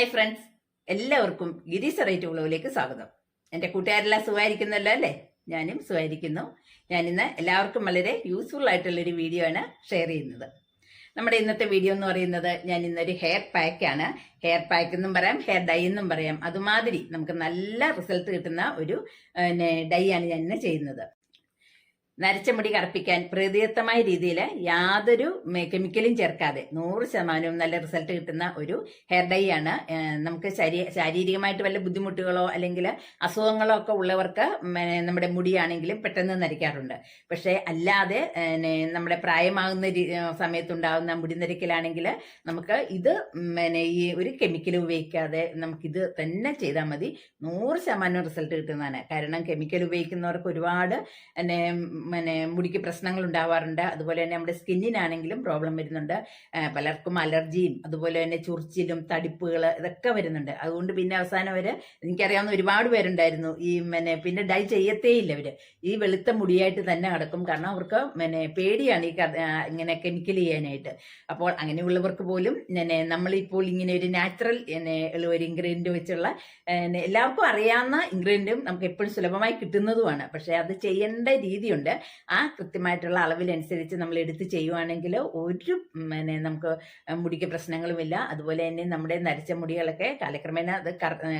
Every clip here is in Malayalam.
ഹായ് ഫ്രണ്ട്സ് എല്ലാവർക്കും ഗിരീസ് റേറ്റ് ഉള്ളവിലേക്ക് സ്വാഗതം. എന്റെ കൂട്ടുകാരെല്ലാം സുഖമായിരിക്കുന്നല്ലോ അല്ലേ? ഞാനും സുഖമായിരിക്കുന്നു. ഞാനിന്ന് എല്ലാവർക്കും വളരെ യൂസ്ഫുൾ ആയിട്ടുള്ളൊരു വീഡിയോ ആണ് ഷെയർ ചെയ്യുന്നത്. നമ്മുടെ ഇന്നത്തെ വീഡിയോ എന്ന് പറയുന്നത് ഞാൻ ഇന്നൊരു ഹെയർ പാക്കാണ് ഹെയർ പാക്ക് എന്നും പറയാം ഹെയർ ഡൈ എന്നും പറയാം. അതുമാതിരി നമുക്ക് നല്ല റിസൾട്ട് കിട്ടുന്ന ഒരു ഡൈ ആണ് ഞാൻ ഇന്ന് ചെയ്യുന്നത്. നരച്ച മുടി കറുപ്പിക്കാൻ പ്രകൃതിദത്തമായ രീതിയിൽ യാതൊരു കെമിക്കലും ചേർക്കാതെ നൂറ് ശതമാനവും നല്ല റിസൾട്ട് കിട്ടുന്ന ഒരു ഹെയർ ഡൈ ആണ്. നമുക്ക് ശരീ ശാരീരികമായിട്ട് വല്ല ബുദ്ധിമുട്ടുകളോ അല്ലെങ്കിൽ അസുഖങ്ങളോ ഒക്കെ ഉള്ളവർക്ക് നമ്മുടെ മുടിയാണെങ്കിലും പെട്ടെന്ന് നരയ്ക്കാറുണ്ട്. പക്ഷേ അല്ലാതെ നമ്മുടെ പ്രായമാകുന്ന സമയത്തുണ്ടാകുന്ന മുടി നരയ്ക്കലാണെങ്കിൽ നമുക്ക് ഇത് പിന്നെ ഈ ഒരു കെമിക്കൽ ഉപയോഗിക്കാതെ നമുക്കിത് തന്നെ ചെയ്താൽ മതി. നൂറ് ശതമാനം റിസൾട്ട് കിട്ടുന്നതാണ്. കാരണം കെമിക്കൽ ഉപയോഗിക്കുന്നവർക്ക് ഒരുപാട് പിന്നെ മുടിക്ക് പ്രശ്നങ്ങൾ ഉണ്ടാവാറുണ്ട് അതുപോലെ തന്നെ നമ്മുടെ സ്കിന്നിനാണെങ്കിലും പ്രോബ്ലം വരുന്നുണ്ട്. പലർക്കും അലർജിയും അതുപോലെ തന്നെ ചൊറിച്ചിലും തടിപ്പുകൾ ഇതൊക്കെ വരുന്നുണ്ട്. അതുകൊണ്ട് പിന്നെ അവസാനം വരെ എനിക്കറിയാവുന്ന ഒരുപാട് പേരുണ്ടായിരുന്നു. ഈ പിന്നെ പിന്നെ ഡൈ ചെയ്യത്തേ ഇല്ല അവർ ഈ വെളുത്ത മുടിയായിട്ട് തന്നെ നടക്കും. കാരണം അവർക്ക് പിന്നെ പേടിയാണ് ഈ ഇങ്ങനെ കെമിക്കൽ ചെയ്യാനായിട്ട്. അപ്പോൾ അങ്ങനെയുള്ളവർക്ക് പോലും പിന്നെ നമ്മളിപ്പോൾ ഇങ്ങനെ ഒരു നാച്ചുറൽ ഒരു ഇൻഗ്രീഡിയന്റ് വെച്ചുള്ള എല്ലാവർക്കും അറിയാവുന്ന ഇൻഗ്രീഡിയന്റും നമുക്ക് എപ്പോഴും സുലഭമായി കിട്ടുന്നതുമാണ്. പക്ഷേ അത് ചെയ്യേണ്ട രീതിയുണ്ട്. ആ കൃത്യമായിട്ടുള്ള അളവിലനുസരിച്ച് നമ്മൾ എടുത്ത് ചെയ്യുവാണെങ്കിൽ ഒരു പിന്നെ നമുക്ക് മുടിക്ക് പ്രശ്നങ്ങളുമില്ല. അതുപോലെ തന്നെ നമ്മുടെ നരച്ച മുടികളൊക്കെ കാലക്രമേണ അത്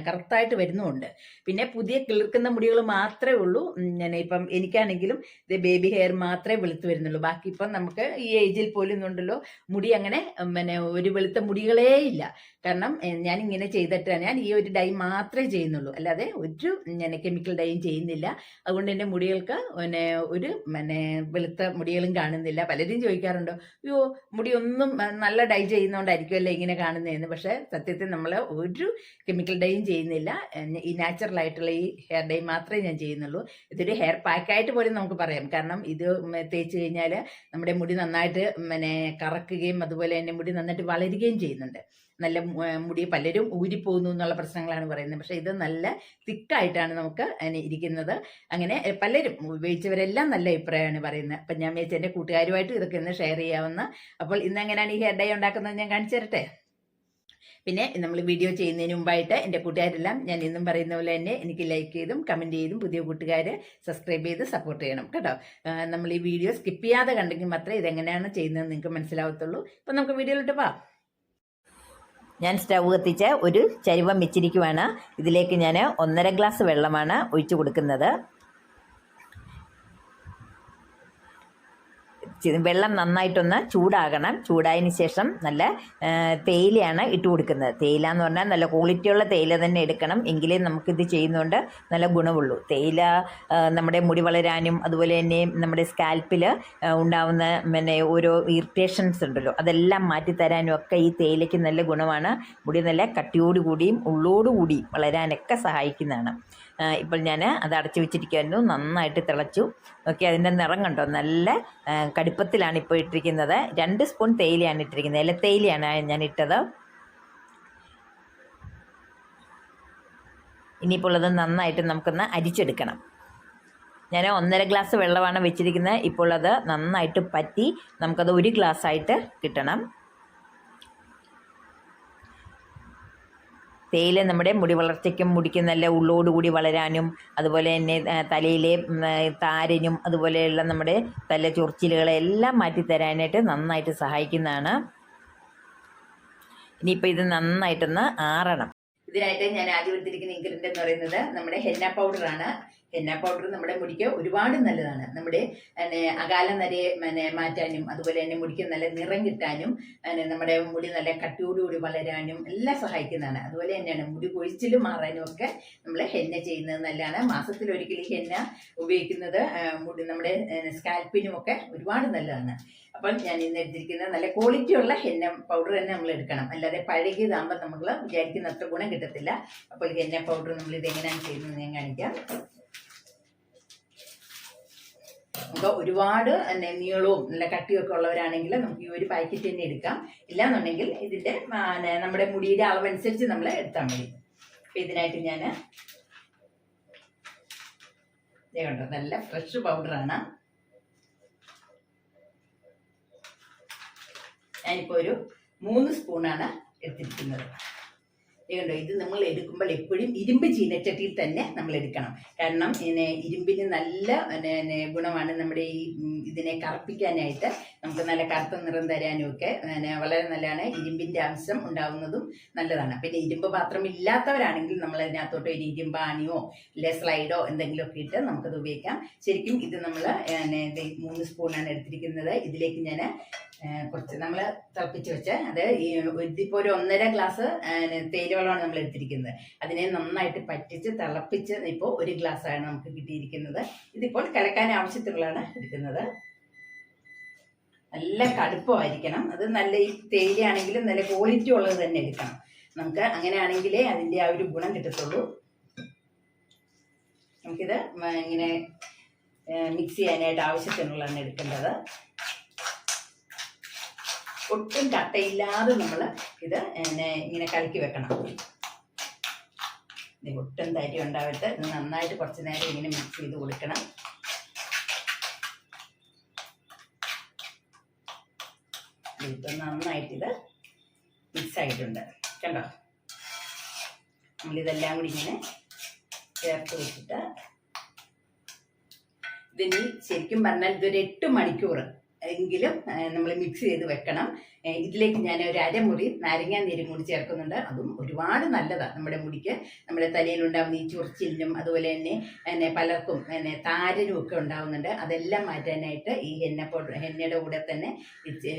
കറക്റ്റായിട്ട് വരുന്നുമുണ്ട്. പിന്നെ പുതിയ കിളിർക്കുന്ന മുടികൾ മാത്രമേ ഉള്ളൂ. ഞാൻ ഇപ്പം എനിക്കാണെങ്കിലും ഇത് ബേബി ഹെയർ മാത്രമേ വെളുത്ത് വരുന്നുള്ളൂ. ബാക്കി ഇപ്പം നമുക്ക് ഈ ഏജിൽ പോലും ഉണ്ടല്ലോ മുടി അങ്ങനെ പിന്നെ ഒരു വെളുത്ത മുടികളേ ഇല്ല. കാരണം ഞാൻ ഇങ്ങനെ ചെയ്തിട്ടാണ് ഞാൻ ഈ ഒരു ഡൈ മാത്രമേ ചെയ്യുന്നുള്ളൂ. അല്ലാതെ ഒരു ഞാൻ കെമിക്കൽ ഡൈയും ചെയ്യുന്നില്ല. അതുകൊണ്ട് എന്റെ മുടികൾക്ക് പിന്നെ ഒരു പിന്നെ വെളുത്ത മുടികളും കാണുന്നില്ല. പലരും ചോദിക്കാറുണ്ടോ അയ്യോ മുടി ഒന്നും നല്ല ഡൈ ചെയ്യുന്നതുകൊണ്ടായിരിക്കുമല്ലോ ഇങ്ങനെ കാണുന്നതെന്ന് പക്ഷേ സത്യത്തിൽ നമ്മൾ ഒരു കെമിക്കൽ ഡൈയും ചെയ്യുന്നില്ല. ഈ നാച്ചുറൽ ആയിട്ടുള്ള ഈ ഹെയർ ഡൈ മാത്രമേ ഞാൻ ചെയ്യുന്നുള്ളൂ. ഇതൊരു ഹെയർ പാക്കായിട്ട് പോലും നമുക്ക് പറയാം. കാരണം ഇത് തേച്ച് കഴിഞ്ഞാൽ നമ്മുടെ മുടി നന്നായിട്ട് പിന്നെ കറക്കുകയും അതുപോലെ തന്നെ മുടി നന്നായിട്ട് വളരുകയും ചെയ്യുന്നുണ്ട്. നല്ല മുടി പലരും ഊരിപ്പോകുന്നു എന്നുള്ള പ്രശ്നങ്ങളാണ് പറയുന്നത്. പക്ഷേ ഇത് നല്ല തിക്കായിട്ടാണ് നമുക്ക് ഇരിക്കുന്നത്. അങ്ങനെ പലരും ഉപയോഗിച്ചവരെല്ലാം നല്ല അഭിപ്രായമാണ് പറയുന്നത്. അപ്പം ഞാൻ മേച്ച എന്റെ കൂട്ടുകാരുമായിട്ട് ഇതൊക്കെ ഇന്ന് ഷെയർ ചെയ്യാവുന്ന അപ്പോൾ ഇന്ന് എങ്ങനെയാണ് ഈ ഹെയർ ഡൈ ഉണ്ടാക്കുന്നത് ഞാൻ കാണിച്ചു തരട്ടെ? പിന്നെ നമ്മൾ വീഡിയോ ചെയ്യുന്നതിന് മുമ്പായിട്ട് എന്റെ കൂട്ടുകാരെല്ലാം ഞാൻ ഇന്നും പറയുന്ന പോലെ തന്നെ എനിക്ക് ലൈക്ക് ചെയ്തും കമന്റ് ചെയ്തും പുതിയ കൂട്ടുകാർ സബ്സ്ക്രൈബ് ചെയ്ത് സപ്പോർട്ട് ചെയ്യണം കേട്ടോ. നമ്മൾ ഈ വീഡിയോ സ്കിപ്പ് ചെയ്യാതെ കണ്ടെങ്കിൽ മാത്രമേ ഇതെങ്ങനെയാണ് ചെയ്യുന്നത് നിങ്ങൾക്ക് മനസ്സിലാവത്തുള്ളൂ. അപ്പം നമുക്ക് വീഡിയോയിലോട്ട് പോവാം. ഞാൻ സ്റ്റവ് കത്തിച്ച് ഒരു ചരുവം വെച്ചിരിക്കുവാണ്. ഇതിലേക്ക് ഞാൻ ഒന്നര ഗ്ലാസ് വെള്ളമാണ് ഒഴിച്ചു കൊടുക്കുന്നത്. വെള്ളം നന്നായിട്ടൊന്ന് ചൂടാകണം. ചൂടായതിന് ശേഷം നല്ല തേയിലയാണ് ഇട്ട് കൊടുക്കുന്നത്. തേയില എന്ന് പറഞ്ഞാൽ നല്ല ക്വാളിറ്റിയുള്ള തേയില തന്നെ എടുക്കണം. എങ്കിലേ നമുക്കിത് ചെയ്യുന്നതുകൊണ്ട് നല്ല ഗുണമുള്ളൂ. തേയില നമ്മുടെ മുടി വളരാനും അതുപോലെ തന്നെ നമ്മുടെ സ്കാൽപ്പിൽ ഉണ്ടാവുന്ന പിന്നെ ഓരോ ഇറിറ്റേഷൻസ് ഉണ്ടല്ലോ. അതെല്ലാം മാറ്റിത്തരാനും ഒക്കെ ഈ തേയിലയ്ക്ക് നല്ല ഗുണമാണ്. മുടി നല്ല കട്ടിയോടുകൂടിയും ഉള്ളോടുകൂടിയും വളരാനൊക്കെ സഹായിക്കുന്നതാണ്. ഇപ്പോൾ ഞാൻ അത് അടച്ചു വെച്ചിരിക്കുമായിരുന്നു നന്നായിട്ട് തിളച്ചു. ഓക്കെ അതിന്റെ നിറം കണ്ടോ? നല്ല കടുപ്പത്തിലാണ് ഇപ്പോൾ ഇട്ടിരിക്കുന്നത്. രണ്ട് സ്പൂൺ തേയിലയാണ് ഇട്ടിരിക്കുന്നത്. ഇല തേയിലയാണ് ഞാൻ ഇട്ടത് ഇനിയിപ്പോൾ അത് നന്നായിട്ട് നമുക്കൊന്ന് അരിച്ചെടുക്കണം. ഞാൻ ഒന്നര ഗ്ലാസ് വെള്ളമാണ് വെച്ചിരിക്കുന്നത്. ഇപ്പോൾ അത് നന്നായിട്ട് പറ്റി നമുക്കത് ഒരു ഗ്ലാസ് ആയിട്ട് കിട്ടണം. തേയില നമ്മുടെ മുടി വളർച്ചയ്ക്കും മുടിക്ക് നല്ല ഉള്ളോടുകൂടി വളരാനും അതുപോലെ തന്നെ തലയിലെ താരനും അതുപോലെയുള്ള നമ്മുടെ തല ചൊറിച്ചിലുകളെ എല്ലാം മാറ്റി തരാനായിട്ട് നന്നായിട്ട് സഹായിക്കുന്നതാണ്. ഇനിയിപ്പോൾ ഇത് നന്നായിട്ടൊന്ന് ആറണം. ഇതിനായിട്ട് ഞാൻ ആദ്യം എടുത്തിരിക്കുന്ന ഇൻഗ്രീഡിയന്റ് എന്ന് പറയുന്നത് നമ്മുടെ ഹെന്ന പൗഡറാണ്. ഹെന്ന പൗഡർ നമ്മുടെ മുടിക്ക് ഒരുപാട് നല്ലതാണ്. നമ്മുടെ അകാല നരയെ പിന്നെ മാറ്റാനും അതുപോലെ തന്നെ മുടിക്ക് നല്ല നിറം കിട്ടാനും പിന്നെ നമ്മുടെ മുടി നല്ല കട്ടിയോടുകൂടി വളരാനും എല്ലാം സഹായിക്കുന്നതാണ്. അതുപോലെ തന്നെയാണ് മുടി കൊഴിച്ചിൽ മാറാനും ഒക്കെ നമ്മൾ ഹെന്ന ചെയ്യുന്നത് നല്ലതാണ്. മാസത്തിൽ ഒരിക്കൽ ഈ ഹെന്ന ഉപയോഗിക്കുന്നത് മുടി നമ്മുടെ സ്കാൽപ്പിനും ഒക്കെ ഒരുപാട് നല്ലതാണ്. അപ്പം ഞാൻ ഇന്ന് എടുത്തിരിക്കുന്നത് നല്ല ക്വാളിറ്റി ഉള്ള ഹെന്ന പൗഡർ തന്നെ നമ്മൾ എടുക്കണം. അല്ലാതെ പഴകിയതാകുമ്പോൾ നമ്മൾ വിചാരിക്കുന്ന അത്ര ഗുണം കിട്ടത്തില്ല. അപ്പോൾ ഹെന്ന പൗഡർ നമ്മൾ ഇത് എങ്ങനെയാണ് ചെയ്യുന്നത് ഞാൻ കാണിക്കാം. നമുക്ക് ഒരുപാട് പിന്നെ നീളവും നല്ല കട്ടിയൊക്കെ ഉള്ളവരാണെങ്കിൽ നമുക്ക് ഈ ഒരു പാക്കറ്റ് തന്നെ എടുക്കാം. ഇല്ലാന്നുണ്ടെങ്കിൽ ഇതിന്റെ നമ്മുടെ മുടിയുടെ അളവനുസരിച്ച് നമ്മൾ എടുത്താൽ മതി. അപ്പം ഇതിനായിട്ട് ഞാൻ കണ്ടോ നല്ല ഫ്രഷ് പൗഡറാണ്. ഞാനിപ്പോൾ ഒരു മൂന്ന് സ്പൂണാണ് എടുത്തിരിക്കുന്നത്. ഇത് നമ്മൾ എടുക്കുമ്പോൾ എപ്പോഴും ഇരുമ്പ് ചീനച്ചട്ടിയിൽ തന്നെ നമ്മൾ എടുക്കണം. കാരണം പിന്നെ ഇരുമ്പിന് നല്ല പിന്നെ, ഗുണമാണ് നമ്മുടെ ഈ ഇതിനെ കറുപ്പിക്കാനായിട്ട് നമുക്ക് നല്ല കറുത്ത നിറം തരാനും ഒക്കെ പിന്നെ വളരെ നല്ലതാണ്. ഇരുമ്പിന്റെ അംശം ഉണ്ടാവുന്നതും നല്ലതാണ്. പിന്നെ ഇരുമ്പ് പാത്രം ഇല്ലാത്തവരാണെങ്കിൽ നമ്മൾ അതിനകത്തോട്ട് ഒരു ഇരുമ്പാണിയോ അല്ലെ സ്ലൈഡോ എന്തെങ്കിലുമൊക്കെ ഇട്ട് നമുക്കത് ഉപയോഗിക്കാം. ശരിക്കും ഇത് നമ്മൾ മൂന്ന് സ്പൂണാണ് എടുത്തിരിക്കുന്നത്. ഇതിലേക്ക് ഞാൻ കുറച്ച് നമ്മൾ തിളപ്പിച്ച് വെച്ച് അത് ഈ ഇതിപ്പോൾ ഒരു ഒന്നര ഗ്ലാസ് തേരുവെള്ളമാണ് വെള്ളമാണ് നമ്മൾ എടുത്തിരിക്കുന്നത്. അതിനെ നന്നായിട്ട് പറ്റിച്ച് തിളപ്പിച്ച് ഇപ്പോൾ ഒരു ഗ്ലാസ്സാണ് നമുക്ക് കിട്ടിയിരിക്കുന്നത്. ഇതിപ്പോൾ കലക്കാൻ ആവശ്യത്തിലുള്ളതാണ് എടുക്കുന്നത്. നല്ല കടുപ്പമായിരിക്കണം. അത് നല്ല ഈ തേയിലയാണെങ്കിലും നല്ല ക്വാളിറ്റി ഉള്ളത് തന്നെ എടുക്കണം. നമുക്ക് അങ്ങനെയാണെങ്കിലേ അതിന്റെ ആ ഒരു ഗുണം കിട്ടത്തുള്ളൂ. നമുക്കിത് ഇങ്ങനെ മിക്സ് ചെയ്യാനായിട്ട് ആവശ്യത്തിനുള്ളതാണ് എടുക്കേണ്ടത്. ഒട്ടും കട്ടയില്ലാതെ നമ്മൾ ഇത് ഇങ്ങനെ കലക്കി വെക്കണം. ഒട്ടും തരി ഉണ്ടാവട്ടെ ഇത് നന്നായിട്ട് കുറച്ച് നേരം ഇങ്ങനെ മിക്സ് ചെയ്ത് കൊടുക്കണം. ഇപ്പം നന്നായിട്ട് ഇത് മിക്സ് ആയിട്ടുണ്ട്. കണ്ടോ? നമ്മളിതെല്ലാം കൂടി ഇങ്ങനെ ചേർത്ത് വെച്ചിട്ട് ഇതിന് ശരിക്കും പറഞ്ഞാൽ ഇതൊരു എട്ട് മണിക്കൂർ എങ്കിലും നമ്മൾ മിക്സ് ചെയ്ത് വെക്കണം. ഇതിലേക്ക് ഞാൻ ഒരു അരമുറി നാരങ്ങാ നീരും കൂടി ചേർക്കുന്നുണ്ട്. അതും ഒരുപാട് നല്ലതാണ് നമ്മുടെ മുടിക്ക്. നമ്മുടെ തലയിലുണ്ടാവുന്ന ഈ ചൊറിച്ചിലിനും അതുപോലെ തന്നെ എന്നെ പലർക്കും എന്നെ താരനും ഒക്കെ ഉണ്ടാകുന്നുണ്ട് അതെല്ലാം മാറ്റാനായിട്ട് ഈ എണ്ണ പൗഡർ എണ്ണയുടെ കൂടെ തന്നെ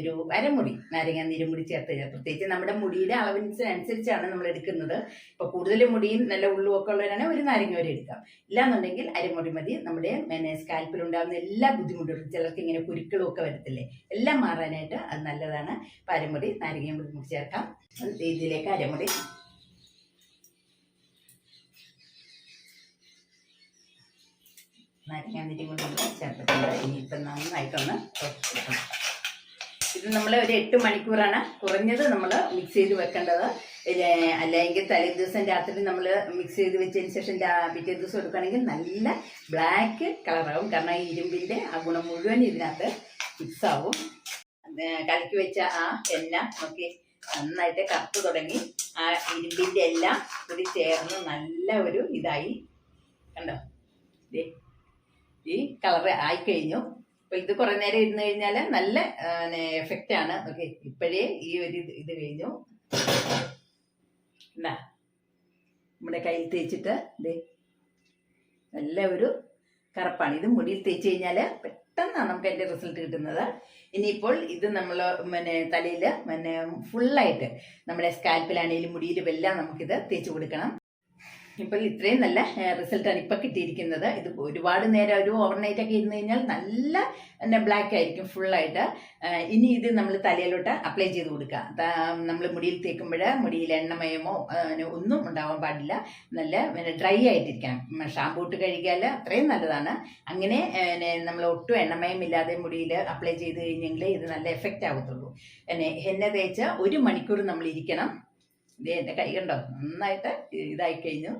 ഒരു അരമുറി നാരങ്ങാ നീരും കൂടി ചേർത്ത് പ്രത്യേകിച്ച് നമ്മുടെ മുടിയുടെ അളവിനനുസരിച്ചാണ് നമ്മൾ എടുക്കുന്നത്. ഇപ്പോൾ കൂടുതൽ മുടിയും നല്ല ഉള്ളും ഒക്കെ ഉള്ളവരാണെങ്കിൽ ഒരു നാരങ്ങ വരെ എടുക്കാം. ഇല്ലാന്നുണ്ടെങ്കിൽ അരമുറി മതി. നമ്മുടെ പിന്നെ സ്കാൽപ്പിൽ ഉണ്ടാകുന്ന എല്ലാ ബുദ്ധിമുട്ടുകളും ചിലർക്ക് ഇങ്ങനെ കുരുക്കളും ഒക്കെ വരത്തില്ലേ? എല്ലാം മാറാനായിട്ട് അത് നല്ലതാണ്. അപ്പം അരമുറി നാരങ്ങയും കൂടി നമുക്ക് ചേർക്കാം. ഇതിലേക്ക് അരമുടി നാരങ്ങാന്നിരി കൂടി നമ്മൾ ചേർത്തിട്ടുണ്ട്. ഇനിയിപ്പം നന്നായിട്ടൊന്ന് ഇത് നമ്മൾ ഒരു എട്ട് മണിക്കൂറാണ് കുറഞ്ഞത് നമ്മൾ മിക്സ് ചെയ്ത് വെക്കേണ്ടത്. അല്ലെങ്കിൽ തലേ ദിവസം രാത്രി നമ്മൾ മിക്സ് ചെയ്ത് വെച്ചതിന് ശേഷം പിറ്റേ ദിവസം എടുക്കുകയാണെങ്കിൽ നല്ല ബ്ലാക്ക് കളറാകും കാരണം ഈ ഇരുമ്പിന്റെ ആ ഗുണം മുഴുവൻ ഇതിനകത്ത് മിക്സ് ആവും. അത് കലക്കി വെച്ച ആ എണ്ണ നോക്കി നന്നായിട്ട് കറുത്ത് തുടങ്ങി ആ ഇരുമ്പിന്റെ എല്ലാം കൂടി ചേർന്ന് നല്ല ഒരു ഇതായി. കണ്ടോ? ഈ കളറ് ആയിക്കഴിഞ്ഞു. അപ്പൊ ഇത് കുറെ നേരം ഇരുന്ന് കഴിഞ്ഞാൽ നല്ല എഫക്റ്റ് ആണ്. ഓക്കെ ഇപ്പോഴേ ഈ ഒരു ഇത് ഇത് കഴിഞ്ഞു. എന്താ നമ്മുടെ കയ്യിൽ തേച്ചിട്ട് ദേ നല്ല ഒരു കറുപ്പാണ്. ഇത് മുടിയിൽ തേച്ച് കഴിഞ്ഞാൽ പെട്ടെന്നാണ് നമുക്ക് അതിന്റെ റിസൾട്ട് കിട്ടുന്നത്. ഇനിയിപ്പോൾ ഇത് നമ്മൾ പിന്നെ തലയിൽ പിന്നെ ഫുള്ളായിട്ട് നമ്മുടെ സ്കാൽപ്പിലാണെങ്കിലും മുടിയിലും എല്ലാം നമുക്കിത് തേച്ച് കൊടുക്കണം. ഇപ്പോൾ ഇത്രയും നല്ല റിസൾട്ടാണ് ഇപ്പം കിട്ടിയിരിക്കുന്നത്. ഇത് ഒരുപാട് നേരം ഒരു ഓവർനൈറ്റ് ഒക്കെ ഇരുന്ന് കഴിഞ്ഞാൽ നല്ല പിന്നെ ബ്ലാക്ക് ആയിരിക്കും ഫുള്ളായിട്ട് ഇനി ഇത് നമ്മൾ തലയിലോട്ട് അപ്ലൈ ചെയ്ത് കൊടുക്കുക. നമ്മൾ മുടിയിൽ തേക്കുമ്പോൾ മുടിയിൽ എണ്ണമയമോ ഒന്നും ഉണ്ടാവാൻ പാടില്ല. നല്ല പിന്നെ ഡ്രൈ ആയിട്ടിരിക്കണം. ഷാമ്പൂ ഇട്ട് കഴുകിയാൽ അത്രയും നല്ലതാണ്. അങ്ങനെ നമ്മൾ ഒട്ടും എണ്ണമയം ഇല്ലാതെ മുടിയിൽ അപ്ലൈ ചെയ്ത് കഴിഞ്ഞെങ്കിൽ ഇത് നല്ല എഫക്റ്റ് ആകത്തുള്ളൂ പിന്നെ എണ്ണ തേച്ച് ഒരു മണിക്കൂർ നമ്മൾ ഇരിക്കണം. ഇത് എന്റെ കൈ കണ്ടോ? നന്നായിട്ട് ഇതായി കഴിഞ്ഞു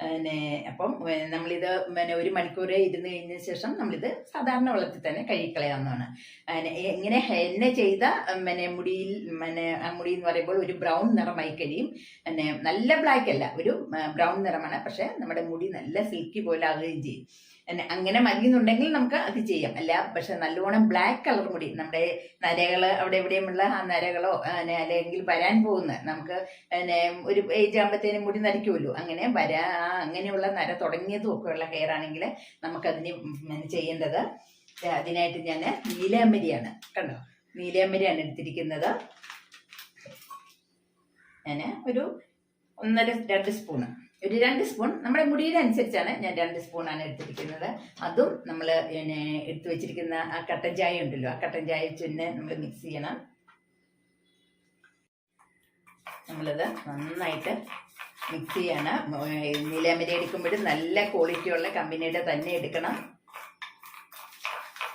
പിന്നെ അപ്പം നമ്മളിത് പിന്നെ ഒരു മണിക്കൂർ ഇരുന്ന് കഴിഞ്ഞ ശേഷം നമ്മളിത് സാധാരണ വെള്ളത്തിൽ തന്നെ കഴുകിക്കളയാവുന്നതാണ്. പിന്നെ ഇങ്ങനെ എണ്ണ ചെയ്ത പിന്നെ മുടിയിൽ പിന്നെ മുടി എന്ന് പറയുമ്പോൾ ഒരു ബ്രൗൺ നിറമായി കഴിയും. പിന്നെ നല്ല ബ്ലാക്ക് അല്ല ഒരു ബ്രൗൺ നിറമാണ്. പക്ഷേ നമ്മുടെ മുടി നല്ല സിൽക്കി പോലെ ആകുകയും ചെയ്യും. അങ്ങനെ മതിയെന്നുണ്ടെങ്കിൽ നമുക്ക് അത് ചെയ്യാം. അല്ല പക്ഷെ നല്ലോണം ബ്ലാക്ക് കളർ മുടി നമ്മുടെ നരകൾ അവിടെ എവിടെയുമുള്ള ആ നരകളോ അല്ലെങ്കിൽ വരാൻ പോകുന്ന നമുക്ക് ഒരു ഏജ് ആകുമ്പോഴത്തേനും മുടി നരയ്ക്കുമല്ലോ. അങ്ങനെ വരാ അങ്ങനെയുള്ള നര തുടങ്ങിയതും ഒക്കെ ഉള്ള ഹെയർ ആണെങ്കിൽ നമുക്കതിന് ചെയ്യേണ്ടത് അതിനായിട്ട് ഞാൻ നീലാമ്പരിയാണ് കണ്ടോ? നീലാമ്പരിയാണ് എടുത്തിരിക്കുന്നത്. ഞാൻ ഒരു ഒന്നര രണ്ട് സ്പൂണ് ഒരു രണ്ട് സ്പൂൺ നമ്മുടെ മുടിയുടെ അനുസരിച്ചാണ് ഞാൻ രണ്ട് സ്പൂണാണ് എടുത്തിരിക്കുന്നത്. അതും നമ്മൾ പിന്നെ എടുത്തു വെച്ചിരിക്കുന്ന ആ കട്ടൻ ചായ ഉണ്ടല്ലോ ആ കട്ടൻ ചായ ചുന്നെ നമ്മൾ മിക്സ് ചെയ്യണം. നമ്മളിത് നന്നായിട്ട് മിക്സ് ചെയ്യണം. നീലാമരി എടുക്കുമ്പോഴും നല്ല ക്വാളിറ്റി ഉള്ള കമ്പനിയുടെ തന്നെ എടുക്കണം.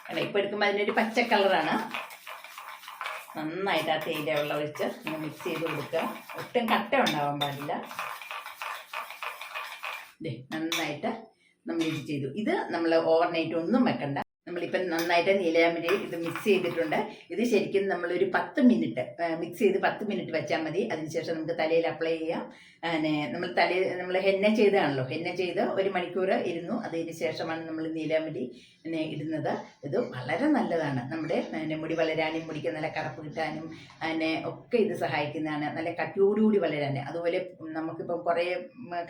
അല്ല ഇപ്പം എടുക്കുമ്പോൾ അതിനൊരു പച്ച കളറാണ് നന്നായിട്ട് ആ തേയില വെള്ളം ഒഴിച്ച് മിക്സ് ചെയ്ത് കൊടുക്കുക. ഒട്ടും കട്ട ഉണ്ടാവാൻ പാടില്ല. നന്നായിട്ട് നമ്മൾ ഇത് ചെയ്തു. ഇത് നമ്മൾ ഓവർനൈറ്റ് ഒന്നും വെക്കണ്ട. നമ്മളിപ്പം നന്നായിട്ട് നീലയാമ്പരി ഇത് മിക്സ് ചെയ്തിട്ടുണ്ട്. ഇത് ശരിക്കും നമ്മളൊരു പത്ത് മിനിറ്റ് മിക്സ് ചെയ്ത് പത്ത് മിനിറ്റ് വെച്ചാൽ മതി. അതിനുശേഷം നമുക്ക് തലയിൽ അപ്ലൈ ചെയ്യാം. പിന്നെ നമ്മൾ തലേ നമ്മൾ ഹെന്ന ചെയ്തതാണല്ലോ. ഹെന്ന ചെയ്ത് ഒരു മണിക്കൂർ ഇരുന്നു. അതിന് ശേഷമാണ് നമ്മൾ നീലാമ്പരി പിന്നെ ഇടുന്നത്. ഇത് വളരെ നല്ലതാണ്. നമ്മുടെ പിന്നെ മുടി വളരാനും മുടിക്ക് നല്ല കറുപ്പ് കിട്ടാനും അതിനെ ഒക്കെ ഇത് സഹായിക്കുന്നതാണ്. നല്ല കട്ടിയോടുകൂടി വളരാൻ. അതുപോലെ നമുക്കിപ്പം കുറേ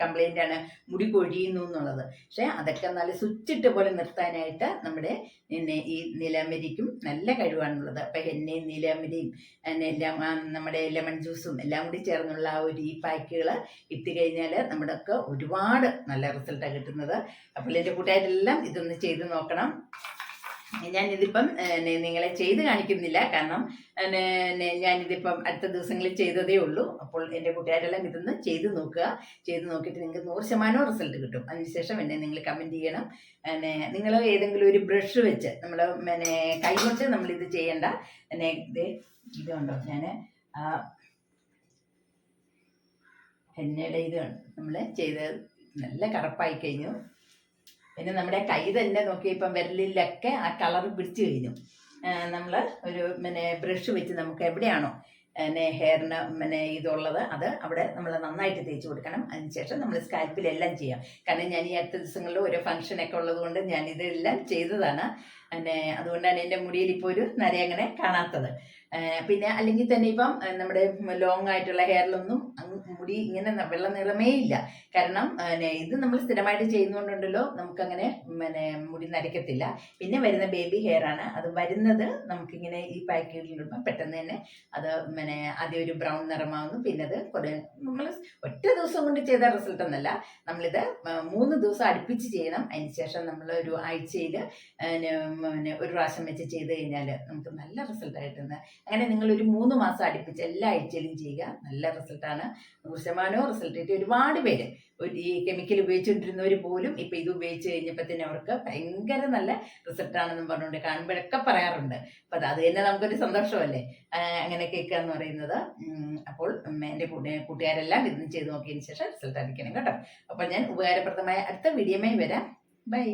കംപ്ലൈന്റാണ് മുടി കൊഴിയുന്നു എന്നുള്ളത്. പക്ഷേ അതൊക്കെ നല്ല സ്വിച്ചിട്ട് പോലെ നിർത്താനായിട്ട് നമ്മുടെ പിന്നെ ഈ നീലാമ്പരിക്കും നല്ല കഴിവാണുള്ളത്. അപ്പം എണ്ണയും നീലാമ്പരിയും എല്ലാം നമ്മുടെ ലെമൺ ജ്യൂസും എല്ലാം കൂടി ചേർന്നുള്ള ആ ഒരു ഈ പാക്കുകൾ ഇട്ട് കഴിഞ്ഞാൽ നമ്മുടെയൊക്കെ ഒരുപാട് നല്ല റിസൾട്ടാണ് കിട്ടുന്നത്. അപ്പോൾ എന്റെ കൂട്ടുകാരെല്ലാം ഇതൊന്ന് ചെയ്ത് നോക്കണം. ഞാൻ ഇതിപ്പം നിങ്ങളെ ചെയ്ത് കാണിക്കുന്നില്ല. കാരണം ഞാനിതിപ്പം അടുത്ത ദിവസങ്ങളിൽ ചെയ്തതേ ഉള്ളൂ. അപ്പോൾ എന്റെ കൂട്ടുകാരെല്ലാം ഇതൊന്ന് ചെയ്ത് നോക്കുക. ചെയ്ത് നോക്കിയിട്ട് നിങ്ങൾക്ക് നൂറ് ശതമാനം റിസൾട്ട് കിട്ടും. അതിനുശേഷം എന്നെ നിങ്ങൾ കമന്റ് ചെയ്യണം. പിന്നെ നിങ്ങൾ ഏതെങ്കിലും ഒരു ബ്രഷ് വെച്ച് നമ്മൾ പിന്നെ കൈ കൊണ്ട് നമ്മളിത് ചെയ്യേണ്ട. പിന്നെ ഇത് ഇതുണ്ടോ ഞാൻ ഹെന്നയുടെ ഇതാണ്. നമ്മൾ ചെയ്ത് നല്ല കറുപ്പായി കഴിഞ്ഞു. പിന്നെ നമ്മുടെ കൈ തന്നെ നോക്കി ഇപ്പം വിരലിലൊക്കെ ആ കളർ പിടിച്ചു കഴിഞ്ഞു. നമ്മൾ ഒരു പിന്നെ ബ്രഷ് വെച്ച് നമുക്ക് എവിടെയാണോ പിന്നെ ഹെയറിന് പിന്നെ ഇതുള്ളത് അത് അവിടെ നമ്മൾ നന്നായിട്ട് തേച്ച് കൊടുക്കണം. അതിനുശേഷം നമ്മൾ സ്കാൽപ്പിലെല്ലാം ചെയ്യാം. കാരണം ഞാൻ ഈ അടുത്ത ദിവസങ്ങളിൽ ഓരോ ഫംഗ്ഷനൊക്കെ ഉള്ളത് കൊണ്ട് ഞാൻ ഇതെല്ലാം ചെയ്തതാണ്. പിന്നെ അതുകൊണ്ടാണ് എന്റെ മുടിയിൽ ഇപ്പോൾ ഒരു നര അങ്ങനെ കാണാത്തത്. പിന്നെ അല്ലെങ്കിൽ തന്നെ ഇപ്പം നമ്മുടെ ലോങ് ആയിട്ടുള്ള ഹെയറിലൊന്നും മുടി ഇങ്ങനെ വെള്ള നിറമേ ഇല്ല. കാരണം ഇത് നമ്മൾ സ്ഥിരമായിട്ട് ചെയ്യുന്നതുകൊണ്ടുണ്ടല്ലോ നമുക്കങ്ങനെ പിന്നെ മുടി നരയ്ക്കത്തില്ല. പിന്നെ വരുന്ന ബേബി ഹെയർ ആണ്. അത് വരുന്നത് നമുക്കിങ്ങനെ ഈ പാക്കേജിലിടുമ്പോൾ പെട്ടെന്ന് തന്നെ അത് പിന്നെ ആദ്യം ഒരു ബ്രൗൺ നിറമാവുന്നു. പിന്നെ അത് കുറേ നമ്മൾ ഒറ്റ ദിവസം കൊണ്ട് ചെയ്ത റിസൾട്ട് ഒന്നല്ല നമ്മളിത് മൂന്ന് ദിവസം അടുപ്പിച്ച് ചെയ്യണം. അതിന് ശേഷം നമ്മൾ ഒരു ആഴ്ചയിൽ പിന്നെ ഒരു പ്രാവശ്യം വെച്ച് ചെയ്ത് കഴിഞ്ഞാൽ നമുക്ക് നല്ല റിസൾട്ട് ആയിട്ടുണ്ട് അങ്ങനെ നിങ്ങൾ ഒരു മൂന്ന് മാസം അടുപ്പിച്ച് എല്ലാ ആഴ്ചയിലും ചെയ്യുക. നല്ല റിസൾട്ടാണ് നൂറ് ശതമാനവും റിസൾട്ട് കിട്ടി ഒരുപാട് പേര്. ഈ കെമിക്കൽ ഉപയോഗിച്ചുകൊണ്ടിരുന്നവർ പോലും ഇപ്പം ഇത് ഉപയോഗിച്ച് കഴിഞ്ഞപ്പോൾ തന്നെ അവർക്ക് ഭയങ്കര നല്ല റിസൾട്ടാണെന്നും പറഞ്ഞുകൊണ്ട് കാണുമ്പോഴൊക്കെ പറയാറുണ്ട്. അപ്പം അത് തന്നെ നമുക്കൊരു സന്തോഷമല്ലേ? അങ്ങനെ കേൾക്കുക എന്ന് പറയുന്നത്. അപ്പോൾ എന്റെ കൂടെ കൂട്ടുകാരെല്ലാം ഇതൊന്നും ചെയ്ത് നോക്കിയതിന് ശേഷം റിസൾട്ട് അടിക്കണം കേട്ടോ. അപ്പോൾ ഞാൻ ഉപകാരപ്രദമായ അടുത്ത വീഡിയോമായി വരാം. ബൈ